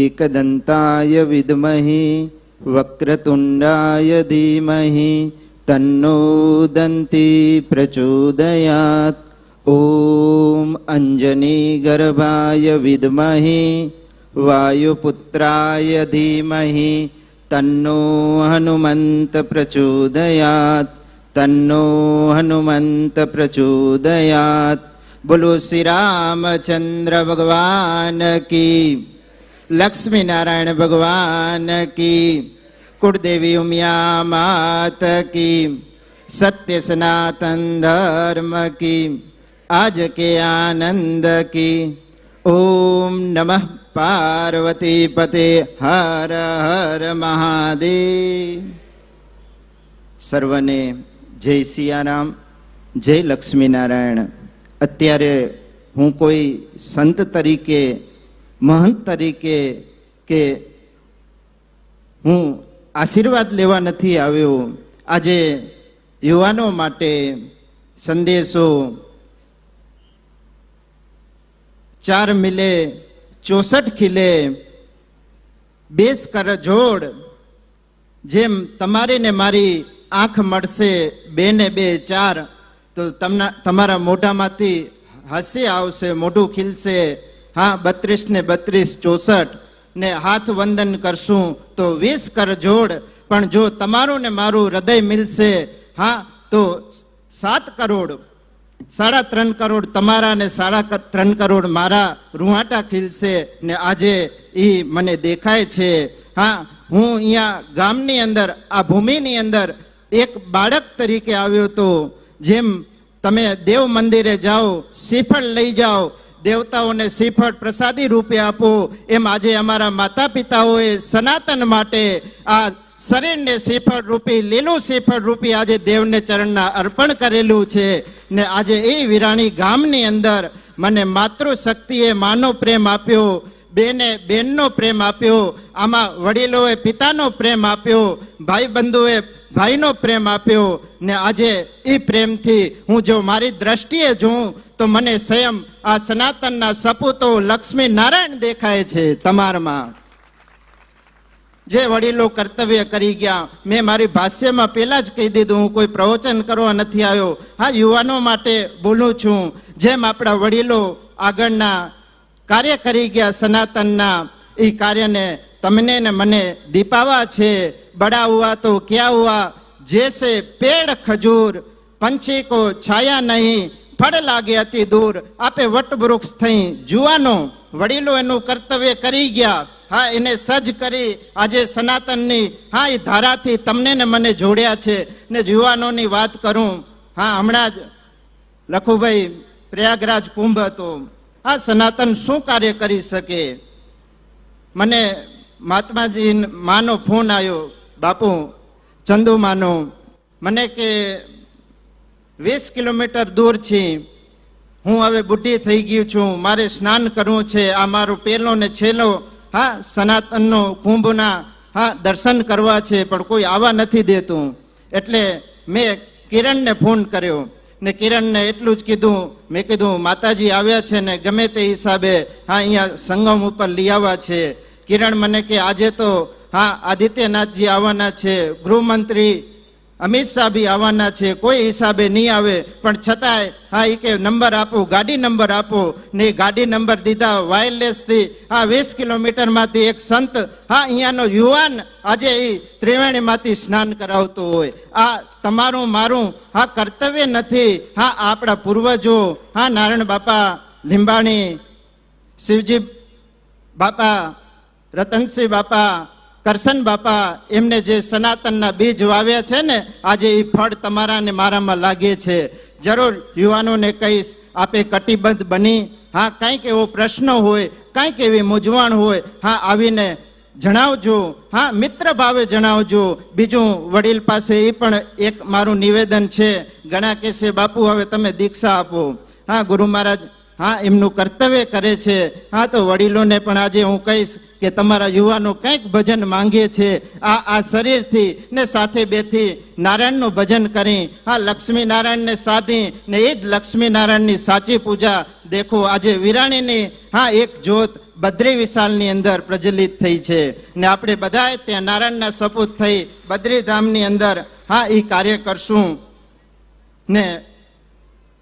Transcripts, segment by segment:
एकदन्ताय विद्महे वक्रतुण्डाय धीमहि तन्नो दन्ति प्रचोदयात् ॐ अञ्जनीगर्भाय विद्महे वायुपुत्राय धीमहि तन्नो हनुमन्त प्रचोदयात् तन्नो हनुमन्त प्रचोदयात् बोलो श्री रामचंद्र भगवान की लक्ष्मी नारायण भगवान की कुलदेवी उमिया मात की सत्य सनातन धर्म की आज के आनंद की ओम नमः पार्वती पते हर हर महादेव સર્વને જય સિયારામ જય લક્ષ્મીનારાયણ અત્યારે હું કોઈ સંત તરીકે મહંત તરીકે કે હું આશીર્વાદ લેવા નથી આવ્યો. આજે યુવાનો માટે સંદેશો ચાર મિલે ચોસઠ ખીલે બેસ કર જોડ. જેમ તમારી ને મારી આંખ મળશે બે ને બે ચાર, તો તમના, તમારા મોઢામાંથી હાસ્ય આવશે, મોઢું ખીલશે. હા, બત્રીસ ને બત્રીસ, ચોસઠ ને હાથ વંદન કરશું તો વીસ કરજોડ પણ જો તમારું ને મારું હૃદય મિલશે, હા, તો સાત કરોડ, સાડા ત્રણ કરોડ તમારા ને સાડા ત્રણ કરોડ મારા રૂહાટા ખીલશે ને આજે એ મને દેખાય છે. હા, હું અહીંયા ગામની અંદર, આ ભૂમિની અંદર એક બાળક તરીકે આવ્યો તો, જેમ તમે દેવ મંદિરે જાઓ, શ્રીફળ લઈ જાઓ દેવતાઓને શ્રીફળ પ્રસાદી રૂપે આપો, એમ આજે અમારા માતા પિતાઓએ સનાતન માટે આ શરીરને શ્રીફળ રૂપી, લીલું શ્રીફળ રૂપી આજે દેવને ચરણના અર્પણ કરેલું છે. ને આજે એ વિરાણી ગામની અંદર મને માતૃશક્તિએ માનો પ્રેમ આપ્યો, બેને બેનનો પ્રેમ આપ્યો, આમાં વડીલોએ પિતાનો પ્રેમ આપ્યો ભાઈ બંધુએ ભાઈનો પ્રેમ આપ્યો ને આજે એ પ્રેમથી હું જો મારી દ્રષ્ટિએ જોઉં તો મને સ્વયં આ સનાતનના સપૂતો લક્ષ્મી નારાયણ દેખાય છે તમારામાં. જે વડીલો કર્તવ્ય કરી ગયા, મેં મારી ભાષ્યમાં પહેલાં જ કહી દીધું, હું કોઈ પ્રવચન કરવા નથી આવ્યો. હા, યુવાનો માટે બોલું છું, જેમ આપણા વડીલો આગળના કાર્ય કરી ગયા સનાતનના એ કાર્યને તમને ને મને દીપાવા છે બડા હુઆ તો ક્યાં હુઆ જેસે પેડ ખજૂર, પંછી કો છાયા નહીં, ફળ લાગે અતિ દૂર, આપે વટવૃક્ષ થઈ જુવાનો, વડીલો એનું કર્તવ્ય કરી ગયા, હા, એને સજ્જ કરી, આજે સનાતનની, હા, એ ધારાથી તમને ને મને જોડ્યા છે, ને યુવાનોની વાત કરું, હા, હમણાં જ લખુભાઈ પ્રયાગરાજ કુંભ હતો આ સનાતન શું કાર્ય કરી શકે? મને મહાત્માજી માનો ફોન આવ્યો બાપુ, ચંદુ માનો, મને કે વીસ કિલોમીટર દૂર છે. હું હવે બુઢી થઈ ગયું છું. મારે સ્નાન કરવું છે. આ મારો પહેલો ને છેલ્લો, હા, સનાતનનો કુંભના, હા, દર્શન કરવા છે, પણ કોઈ આવવા નથી દેતું. એટલે મેં કિરણને ફોન કર્યો ને કિરણને એટલું જ કીધું. મેં કીધું, માતાજી આવ્યા છે ને ગમે તે હિસાબે, હા, અહીંયા સંગમ ઉપર લઈ આવ્યા છે. કિરણ મને કે આજે તો, હા, આદિત્યનાથજી આવવાના છે, ગૃહમંત્રી અમિત શાહ બી આવવાના છે, કોઈ હિસાબે નહીં આવે, પણ છતાંય, હા એ કે નંબર આપો, ગાડી નંબર આપો, ને ગાડી નંબર દીધા વાયરલેસથી હા, વીસ કિલોમીટરમાંથી એક સંત, હા, અહીંયાનો યુવાન આજે એ ત્રિવેણીમાંથી સ્નાન કરાવતો હોય. આ તમારું મારું, હા, કર્તવ્ય નથી, હા, આપણા પૂર્વજો, હા, નારાયણ બાપા, લીંબાણી, શિવજી બાપા રતનસિંહ બાપા, કરશન બાપા એમને જે સનાતનના બીજ વાવ્યા છે ને, આજે એ ફળ તમારા ને મારામાં લાગે છે. જરૂર યુવાનોને કહીશ, આપે કટિબદ્ધ બની. હા, કંઈક એવો પ્રશ્ન હોય, કંઈક એવી મૂંઝવણ હોય, હા, આવીને જણાવજો. હા, મિત્ર ભાવે જણાવજો. બીજું વડીલ પાસે એ પણ એક મારું નિવેદન છે. ઘણા કહેશે, બાપુ, હવે તમે દીક્ષા આપો. હા, ગુરુ મહારાજ હા, એમનું કર્તવ્ય કરે છે. હા, તો વડીલોને પણ આજે હું કહીશ કે તમારા યુવાનો કંઈક ભજન માંગે છે. આ આ શરીરથી ને સાથે બેથી નારાયણનું ભજન કરી. હા લક્ષ્મી નારાયણને સાધી ને એ જ લક્ષ્મી નારાયણની સાચી પૂજા દેખો. આજે વિરાણીની, હા, એક જ્યોત બદ્રી વિશાલની અંદર પ્રજ્વલિત થઈ છે. ને આપણે બધાએ ત્યાં નારાયણના સપૂત થઈ બદ્રીધામની અંદર, હા એ કાર્ય કરશું. ને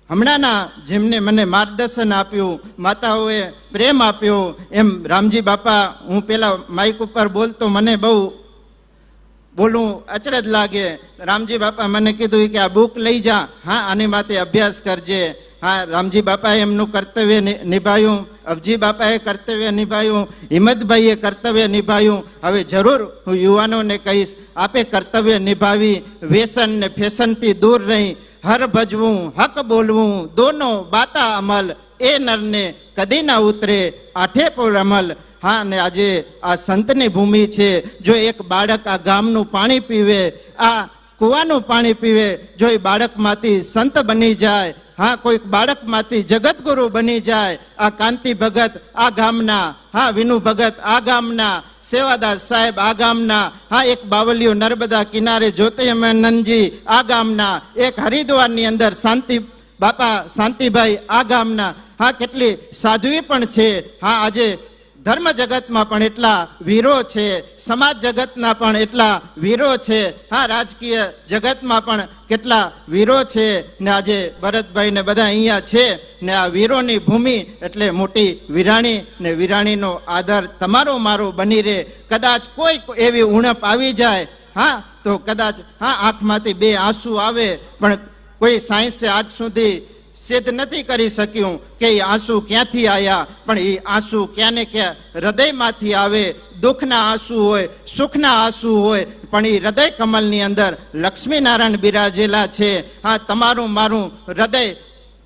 હમણાંના જેમને મને માર્ગદર્શન આપ્યું, માતાઓએ પ્રેમ આપ્યો, એમ રામજી બાપા, હું પેલા માઇક ઉપર બોલતો મને બહુ બોલવું અચરજ લાગે. રામજી બાપા મને કીધું કે આ બુક લઈ જા, હા, આની માટે અભ્યાસ કરજે. હા, રામજી બાપાએ એમનું કર્તવ્ય નિભાયું, અવજી બાપાએ કર્તવ્ય નિભાવ્યું હિંમતભાઈએ કર્તવ્ય નિભાવ્યું હવે જરૂર હું યુવાનોને કહીશ, આપે કર્તવ્ય નિભાવી, વ્યસન ને ફેશનથી દૂર રહી હર ભજવું, હક બોલવું, દોનો બાતા અમલ, એ નરને કદી ના ઉતરે, આઠે પોળ અમલ હા, અને આજે આ સંતની ભૂમિ છે, જો એક બાળક આ ગામનું પાણી પીવે, આ કૂવાનું પાણી પીવે, જો એ બાળકમાંથી સંત બની જાય, હા, કોઈક બાળકમાંથી જગતગુરુ બની જાય, આ કાંતિ ભગત, આ ગામના, હા, વિનુ ભગત, આ ગામના, સેવાદાસ સાહેબ, આ ગામના, હા, એક બાવલિયો નર્મદા કિનારે જ્યોતિર્મનંદજી આ ગામના, એક હરિદ્વારની અંદર શાંતિ, બાપા શાંતિભાઈ, આ ગામના, હા, કેટલી સાધ્વી પણ છે, હા, આજે ધર્મ જગતમાં પણ એટલા વીરો છે સમાજ જગતના પણ એટલા વીરો છે. હા, રાજકીય જગતમાં પણ કેટલા વીરો છે ને આજે ભરતભાઈ ને બધા અહીંયા છે ને આ વીરોની ભૂમિ એટલે મોટી વિરાણી ને વિરાણીનો આદર તમારો મારો બની રહે. કદાચ કોઈ એવી ઉણપ આવી જાય, હા, તો કદાચ, હા, આંખમાંથી બે આંસુ આવે, પણ કોઈ સાયન્સે આજ સુધી સિદ્ધ નથી કરી શક્યું કે એ આંસુ ક્યાંથી આવ્યા પણ એ આંસુ ક્યાંને ક્યાં? હૃદયમાંથી આવે, દુઃખના આંસુ હોય, સુખના આંસુ હોય, પણ એ હૃદય કમલની અંદર લક્ષ્મીનારાયણ બિરાજેલા છે. હા, તમારું મારું હૃદય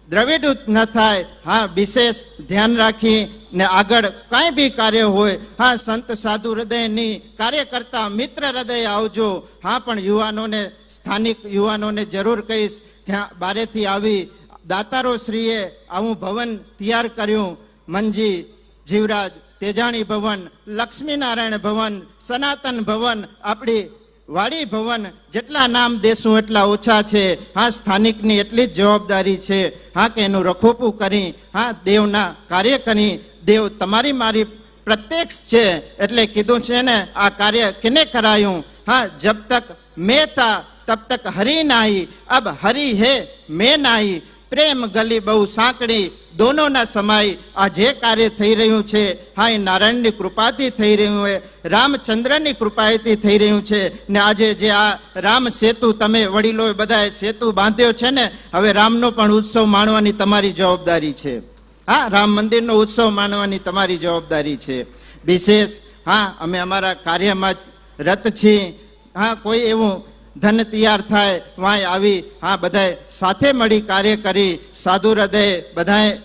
દ્રવિડૂત ન થાય. હા, વિશેષ ધ્યાન રાખી ને આગળ કાંઈ બી કાર્ય હોય, હા, સંત સાધુ હૃદયની કાર્ય કરતા મિત્ર હૃદય આવજો. હા, પણ યુવાનોને, સ્થાનિક યુવાનોને જરૂર કહીશ કે બારેથી આવી દાતારો શ્રીએ આવું ભવન તૈયાર કર્યું. મંજી જીવરાજ, તેજાણી ભવન, લક્ષ્મીનારાયણ ભવન, સનાતન ભવન, આપણી વાડી ભવન, જેટલા નામ દેશું એટલા ઓછા છે. હા, સ્થાનિકની એટલી જ જવાબદારી છે. હા, કે એનું રખોપું કરી, હા, દેવના કાર્ય કરી. દેવ તમારી મારી પ્રત્યક્ષ છે એટલે કીધું છે ને, આ કાર્ય કેને કરાયું? હા, જબ તક મેં તા, તબ તક હરી નાહી. અબ હરી હે મેં નાહી. પ્રેમ ગલી બહુ સાંકડી, દોનોના સમાય આ જે કાર્ય થઈ રહ્યું છે હા એ નારાયણની કૃપાથી થઈ રહ્યું છે રામચંદ્રની કૃપાએથી થઈ રહ્યું છે, ને આજે જે આ રામ સેતુ તમે વડીલોએ બધાએ સેતુ બાંધ્યો છે ને, હવે રામનો પણ ઉત્સવ માણવાની તમારી જવાબદારી છે. હા, રામ મંદિરનો ઉત્સવ માણવાની તમારી જવાબદારી છે. વિશેષ, હા, અમે અમારા કાર્યમાં જ રત છીએ. હા, કોઈ એવું ધન તૈયાર થાય, વાંય આવી, હા, બધાએ સાથે મળી કાર્ય કરી સાધુ હૃદય બધાએ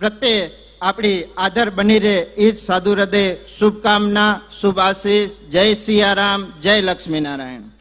પ્રત્યે આપણી આદર બની રહે, એ જ સાધુ હૃદય શુભકામના શુભ આશીષ જય સિયારામ, જય લક્ષ્મીનારાયણ.